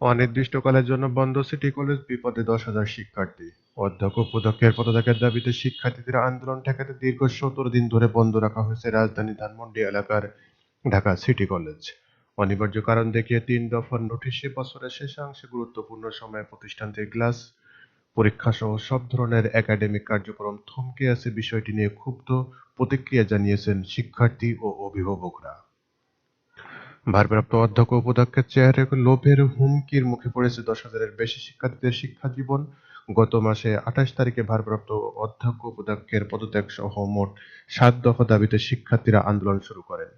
অনির্দিষ্টকালের জন্য বন্ধ সিটি কলেজ বিপদে দশ হাজার শিক্ষার্থী। অধ্যক্ষ উপাধ্যক্ষের পদত্যাগের দাবিতে শিক্ষার্থীদের আন্দোলন ঠেকাতে দীর্ঘ সতেরো দিন ধরে বন্ধ রাখা হয়েছে রাজধানী ধানমন্ডি এলাকার ঢাকা সিটি কলেজ। অনিবার্য কারণ দেখিয়ে তিন দফার নোটিশে বছরের শেষাংশে গুরুত্বপূর্ণ সময়ে প্রতিষ্ঠানটির ক্লাস পরীক্ষা সহ সব ধরনের একাডেমিক কার্যক্রম থমকে আছে বিষয়টি নিয়ে ক্ষুব্ধ প্রতিক্রিয়া জানিয়েছেন শিক্ষার্থী ও অভিভাবকরা। ভারপ্রাপ্ত অধ্যক্ষ উপাধ্যক্ষের চেয়ারে লোভের হুমকির মুখে পড়েছে দশ হাজারের বেশি শিক্ষার্থীদের শিক্ষা জীবন। গত মাসে আঠাশ তারিখে ভারপ্রাপ্ত অধ্যক্ষ উপাধ্যক্ষের পদত্যাগ সহ মোট সাত দফা দাবিতে শিক্ষার্থীরা আন্দোলন শুরু করেন।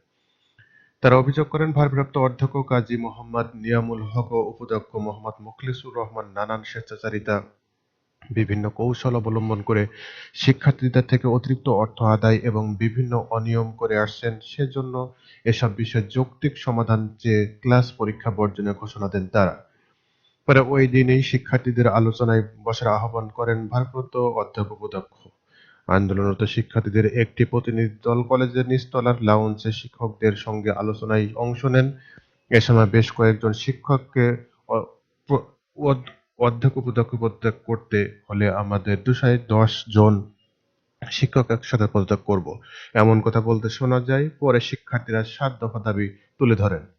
তারা অভিযোগ করেন, ভারপ্রাপ্ত অধ্যক্ষ কাজী মোহাম্মদ নিয়ামুল হক ও উপাধ্যক্ষ মোহাম্মদ মুখলিসুর রহমান নানান স্বেচ্ছাচারিতা বিভিন্ন কৌশল অবলম্বন করে শিক্ষার্থীদের থেকে অতিরিক্ত অর্থ আদায় এবং বিভিন্ন অনিয়ম করে আসছেন, সেজন্য এসব বিষয়ে যৌক্তিক সমাধান চেয়ে ক্লাস পরীক্ষা বর্জনের ঘোষণা দেন তারা। পরে ওই দিনেই শিক্ষার্থীদের আলোচনায় বসার আহ্বান করেন ভারপ্রাপ্ত অধ্যাপক অধ্যক্ষ আন্দোলনরত শিক্ষার্থীদের একটি প্রতিনিধি দল কলেজের নিচতলার লাউঞ্জে শিক্ষকদের সঙ্গে আলোচনায় অংশ নেন। এ সময় বেশ কয়েকজন শিক্ষককে অধ্যক্ষ উপাধ্যক্ষ পদত্যাগ করতে হলে আমাদের দুশায় দশ জন শিক্ষক একসাথে পদত্যাগ করব। এমন কথা বলতে শোনা যায়, পরে শিক্ষার্থীরা সাত দফা দাবি তুলে ধরেন।